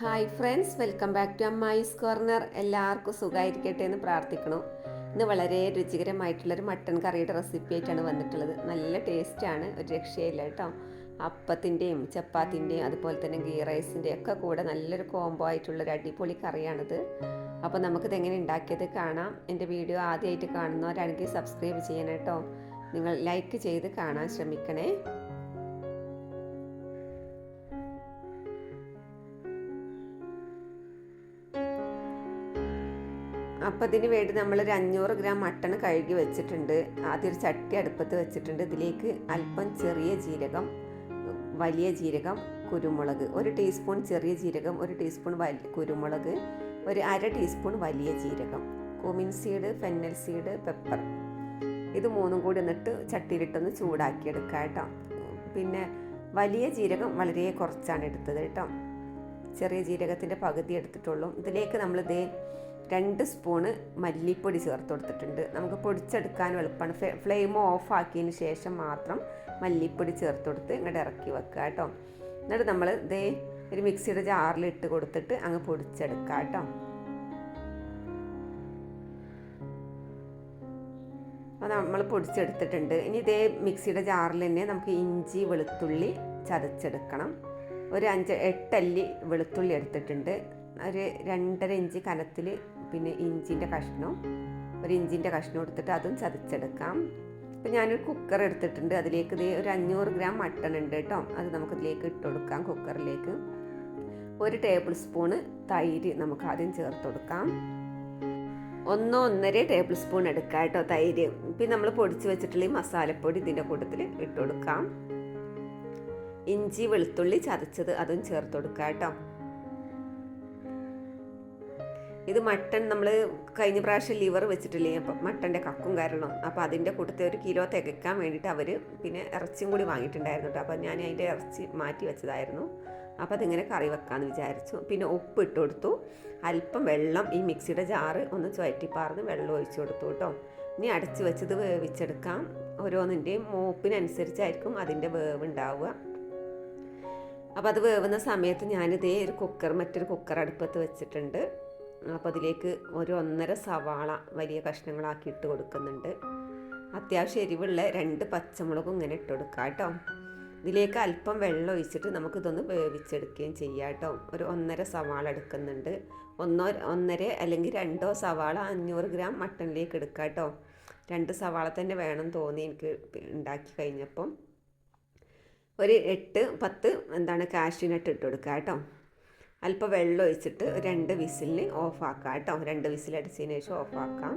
Hi friends welcome back to Ammayi's corner എല്ലാവർക്കും സുഖമായിരിക്കട്ടെ എന്ന് പ്രാർത്ഥിക്കണം. ഇന്ന് വളരെ രുചികരമായിട്ടുള്ളൊരു മട്ടൺ കറിയുടെ റെസിപ്പി ആയിട്ടാണ് വന്നിട്ടുള്ളത്. നല്ല ടേസ്റ്റാണ് ഒരു രക്ഷയില്ല കേട്ടോ. അപ്പത്തിന്റെയും ചപ്പാത്തിന്റെയും അതുപോലെ തന്നെ ഗീ റൈസിന്റെയും ഒക്കെ കൂടെ നല്ലൊരു കോംബോ ആയിട്ടുള്ളൊരു അടിപൊളി കറിയാണിത്. അപ്പോൾ നമുക്കിത് എങ്ങനെ ഉണ്ടാക്കിയത് കാണാം. എന്റെ വീഡിയോ ആദ്യമായിട്ട് കാണുന്നവരാണെങ്കിൽ സബ്സ്ക്രൈബ് ചെയ്യണം കേട്ടോ. നിങ്ങൾ ലൈക്ക് ചെയ്ത് കാണാൻ ശ്രമിക്കണേ. അപ്പം അതിന് വേണ്ടി നമ്മളൊരു അഞ്ഞൂറ് ഗ്രാം മട്ടൺ കഴുകി വെച്ചിട്ടുണ്ട്. ആദ്യം ഒരു ചട്ടി അടുപ്പത്ത് വെച്ചിട്ടുണ്ട്. ഇതിലേക്ക് അല്പം ചെറിയ ജീരകം വലിയ ജീരകം കുരുമുളക് ഒരു ടീസ്പൂൺ ചെറിയ ജീരകം ഒരു ടീസ്പൂൺ വലിയ കുരുമുളക് ഒരു അര ടീസ്പൂൺ വലിയ ജീരകം cumin seed fennel seed pepper. ഇത് മൂന്നും കൂടി എന്നിട്ട് ചട്ടിയിലിട്ടൊന്ന് ചൂടാക്കിയെടുക്കുക കേട്ടോ. പിന്നെ വലിയ ജീരകം വളരെ കുറച്ചാണ് എടുത്തത് കേട്ടോ. ചെറിയ ജീരകത്തിന്റെ പകുതി എടുത്തിട്ടുള്ളൂ. ഇതിലേക്ക് നമ്മളിത് രണ്ട് സ്പൂണ് മല്ലിപ്പൊടി ചേർത്ത് കൊടുത്തിട്ടുണ്ട്. നമുക്ക് പൊടിച്ചെടുക്കാൻ എളുപ്പമാണ്. ഫ്ലെയിം ഓഫ് ആക്കിയതിന് ശേഷം മാത്രം മല്ലിപ്പൊടി ചേർത്ത് കൊടുത്ത് ഇങ്ങോട്ട് ഇറക്കി വെക്കുക കേട്ടോ. എന്നിട്ട് നമ്മൾ ഇതേ ഒരു മിക്സിയുടെ ജാറിൽ ഇട്ട് കൊടുത്തിട്ട് അങ്ങ് പൊടിച്ചെടുക്കുക കേട്ടോ. അപ്പോൾ നമ്മൾ പൊടിച്ചെടുത്തിട്ടുണ്ട്. ഇനി ഇതേ മിക്സിയുടെ ജാറിൽ തന്നെ നമുക്ക് ഇഞ്ചി വെളുത്തുള്ളി ചതച്ചെടുക്കണം. ഒരു അഞ്ച് എട്ടല്ലി വെളുത്തുള്ളി എടുത്തിട്ടുണ്ട്. ഒരു രണ്ടര ഇഞ്ച് കനത്തിൽ പിന്നെ ഇഞ്ചിന്റെ കഷ്ണം. ഒരു ഇഞ്ചിന്റെ കഷ്ണം എടുത്തിട്ട് അതും ചതച്ചെടുക്കാം. ഇപ്പം ഞാനൊരു കുക്കർ എടുത്തിട്ടുണ്ട്. അതിലേക്ക് ഇത് ഒരു അഞ്ഞൂറ് ഗ്രാം മട്ടൺ ഉണ്ട് കേട്ടോ. അത് നമുക്ക് ഇതിലേക്ക് ഇട്ട് കൊടുക്കാം കുക്കറിലേക്ക് ഒരു ടേബിൾ സ്പൂണ് തൈര് നമുക്ക് ആദ്യം ചേർത്ത് കൊടുക്കാം. ഒന്നോ ഒന്നര ടേബിൾ സ്പൂൺ എടുക്കാം കേട്ടോ തൈര്. പിന്നെ നമ്മൾ പൊടിച്ച് വെച്ചിട്ടുള്ള ഈ മസാലപ്പൊടി ഇതിന്റെ കൂട്ടത്തിൽ ഇട്ട് കൊടുക്കാം. ഇഞ്ചി വെളുത്തുള്ളി ചതച്ചത് അതും ചേർത്ത് കൊടുക്കാം കേട്ടോ. ഇത് മട്ടൺ നമ്മൾ കഴിഞ്ഞ പ്രാവശ്യം ലിവർ വെച്ചിട്ടില്ലേ അപ്പം മട്ടന്റെ കക്കും കാരണം അപ്പോൾ അതിന്റെ കൂട്ടത്തിൽ ഒരു കിലോ തികക്കാൻ വേണ്ടിയിട്ട് അവർ പിന്നെ ഇറച്ചിയും കൂടി വാങ്ങിയിട്ടുണ്ടായിരുന്നു കേട്ടോ. അപ്പോൾ ഞാൻ അതിന്റെ ഇറച്ചി മാറ്റി വെച്ചതായിരുന്നു. അപ്പോൾ അതിങ്ങനെ കറി വെക്കാമെന്ന് വിചാരിച്ചു. പിന്നെ ഉപ്പ് ഇട്ട് കൊടുത്തു. അല്പം വെള്ളം ഈ മിക്സിയുടെ ജാറ് ഒന്ന് ചുവറ്റിപ്പാർന്ന് വെള്ളം ഒഴിച്ചു കൊടുത്തു കേട്ടോ. ഇനി അടച്ചു വെച്ചത് വേവിച്ചെടുക്കാം. ഓരോന്നിന്റെയും മോപ്പിനനുസരിച്ചായിരിക്കും അതിന്റെ വേവ് ഉണ്ടാവുക അപ്പോൾ അത് വേവുന്ന സമയത്ത് ഞാനിതേ ഒരു കുക്കർ മറ്റൊരു കുക്കർ അടുപ്പത്ത് വെച്ചിട്ടുണ്ട്. അപ്പോൾ അതിലേക്ക് ഒരു ഒന്നര സവാള വലിയ കഷ്ണങ്ങളാക്കി ഇട്ട് കൊടുക്കുന്നുണ്ട്. അത്യാവശ്യം എരിവുള്ള രണ്ട് പച്ചമുളകും ഇങ്ങനെ ഇട്ട് കൊടുക്കുക കേട്ടോ. ഇതിലേക്ക് അല്പം വെള്ളം ഒഴിച്ചിട്ട് നമുക്കിതൊന്ന് വേവിച്ചെടുക്കുകയും ചെയ്യാം കേട്ടോ. ഒരു ഒന്നര സവാള എടുക്കുന്നുണ്ട്. ഒന്നോ ഒന്നര അല്ലെങ്കിൽ രണ്ടോ സവാള അഞ്ഞൂറ് ഗ്രാം മട്ടണിലേക്ക് എടുക്കുക കേട്ടോ. രണ്ട് സവാള തന്നെ വേണം തോന്നി എനിക്ക് ഉണ്ടാക്കി കഴിഞ്ഞപ്പം. ഒരു എട്ട് പത്ത് എന്താണ് കാഷ്യൂനട്ട് ഇട്ട് കൊടുക്കുക കേട്ടോ. അല്പം വെള്ളം ഒഴിച്ചിട്ട് രണ്ട് വിസിലിന് ഓഫാക്കാം കേട്ടോ. രണ്ട് വിസിൽ വിസിലടിച്ചതിന് ശേഷം ഓഫാക്കാം.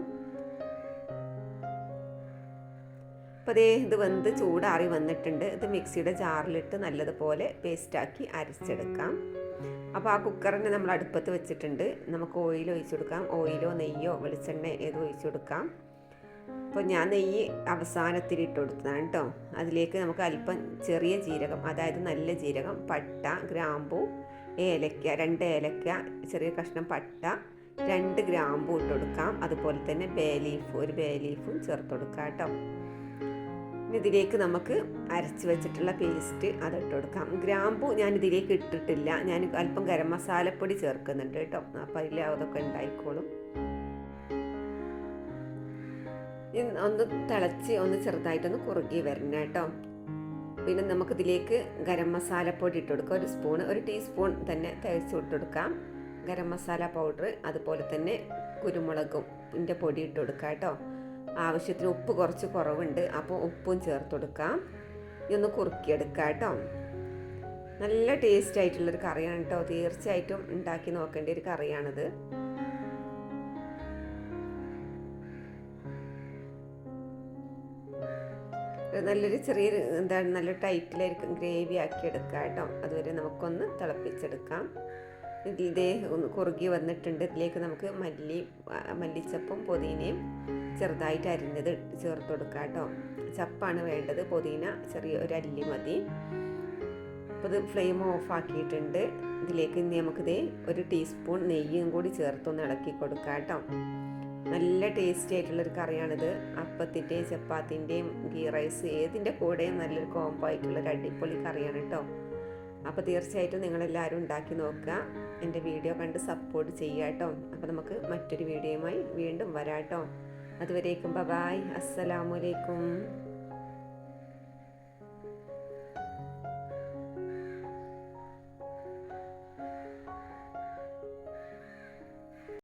അപ്പോൾ അതേ ഇത് വെന്ത് ചൂടാറി വന്നിട്ടുണ്ട്. ഇത് മിക്സിയുടെ ജാറിലിട്ട് നല്ലതുപോലെ പേസ്റ്റാക്കി അരച്ചെടുക്കാം. അപ്പോൾ ആ കുക്കറിനെ നമ്മൾ അടുപ്പത്ത് വെച്ചിട്ടുണ്ട്. നമുക്ക് ഓയിൽ ഒഴിച്ചു കൊടുക്കാം. ഓയിലോ നെയ്യോ വെളിച്ചെണ്ണ ഏതോ ഒഴിച്ചു കൊടുക്കാം. അപ്പോൾ ഞാൻ നെയ്യ് അവസാനത്തിൽ ഇട്ട് കൊടുത്തതാണ് കേട്ടോ. അതിലേക്ക് നമുക്ക് അല്പം ചെറിയ ജീരകം അതായത് നല്ല ജീരകം പട്ട ഗ്രാമ്പൂ ഏലക്ക രണ്ട് ഏലക്ക ചെറിയ കഷ്ണം പട്ട രണ്ട് ഗ്രാമ്പൂ ഇട്ട് കൊടുക്കാം. അതുപോലെ തന്നെ ബേ ലീഫ് ഒരു ബേ ലീഫും ചേർത്ത് കൊടുക്കാം കേട്ടോ. ഇതിലേക്ക് നമുക്ക് അരച്ച് വെച്ചിട്ടുള്ള പേസ്റ്റ് അത് ഇട്ട് കൊടുക്കാം. ഗ്രാമ്പു ഞാൻ ഇതിലേക്ക് ഇട്ടിട്ടില്ല. ഞാൻ അല്പം ഗരം മസാലപ്പൊടി ചേർക്കുന്നുണ്ട് കേട്ടോ. അപ്പം അതിൽ അതൊക്കെ ഉണ്ടായിക്കോളും. ഒന്ന് തിളച്ച് ഒന്ന് ചെറുതായിട്ടൊന്ന് കുറുകി വരണം കേട്ടോ. പിന്നെ നമുക്കിതിലേക്ക് ഗരം മസാലപ്പൊടി ഇട്ട് കൊടുക്കുക ഒരു സ്പൂൺ ഒരു ടീസ്പൂൺ തന്നെ തേച്ച് ഇട്ട് കൊടുക്കാം. ഗരം മസാല പൗഡർ അതുപോലെ തന്നെ കുരുമുളകും ഇതിന്റെ പൊടി ഇട്ട് കൊടുക്കാം കേട്ടോ. ആവശ്യത്തിന് ഉപ്പ് കുറച്ച് കുറവുണ്ട് അപ്പോൾ ഉപ്പും ചേർത്ത് കൊടുക്കാം. ഇതൊന്ന് കുറുക്കിയെടുക്കാം കേട്ടോ. നല്ല ടേസ്റ്റ് ആയിട്ടുള്ളൊരു കറിയാണ് കേട്ടോ. തീർച്ചയായിട്ടും ഉണ്ടാക്കി നോക്കേണ്ട ഒരു കറിയാണിത്. നല്ലൊരു ചെറിയൊരു എന്താണ് നല്ല ടൈറ്റിലായിരിക്കും ഗ്രേവി ആക്കി എടുക്കുക കേട്ടോ. അതുവരെ നമുക്കൊന്ന് തിളപ്പിച്ചെടുക്കാം. ഇതേ ഒന്ന് കുറുകി വന്നിട്ടുണ്ട്. ഇതിലേക്ക് നമുക്ക് മല്ലി മല്ലിച്ചപ്പും പുതിനയും ചെറുതായിട്ട് അരിഞ്ഞത് ചേർത്ത് കൊടുക്കുക കേട്ടോ. ചപ്പാണ് വേണ്ടത്. പുതിന ചെറിയ ഒരു അല്ലി മതി. അപ്പോൾ ഇത് ഫ്ലെയിം ഓഫ് ആക്കിയിട്ടുണ്ട്. ഇതിലേക്ക് ഇനി നമുക്കിതേ ഒരു ടീസ്പൂൺ നെയ്യും കൂടി ചേർത്തൊന്ന് ഇളക്കി കൊടുക്കാം കേട്ടോ. നല്ല ടേസ്റ്റി ആയിട്ടുള്ളൊരു കറിയാണിത്. അപ്പത്തിന്റെയും ചപ്പാത്തിന്റെയും ഗീ റൈസ് ഏതിന്റെ കൂടെയും നല്ലൊരു കോംബോ ആയിട്ടുള്ളൊരു അടിപൊളി കറിയാണ് കേട്ടോ അപ്പോൾ തീർച്ചയായിട്ടും നിങ്ങളെല്ലാവരും ഉണ്ടാക്കി നോക്കുക. എന്റെ വീഡിയോ കണ്ട് സപ്പോർട്ട് ചെയ്യുക കേട്ടോ അപ്പോൾ നമുക്ക് മറ്റൊരു വീഡിയോയുമായി വീണ്ടും വരാം കേട്ടോ അതുവരേക്കും ബബായ് അസ്സലാമലൈക്കും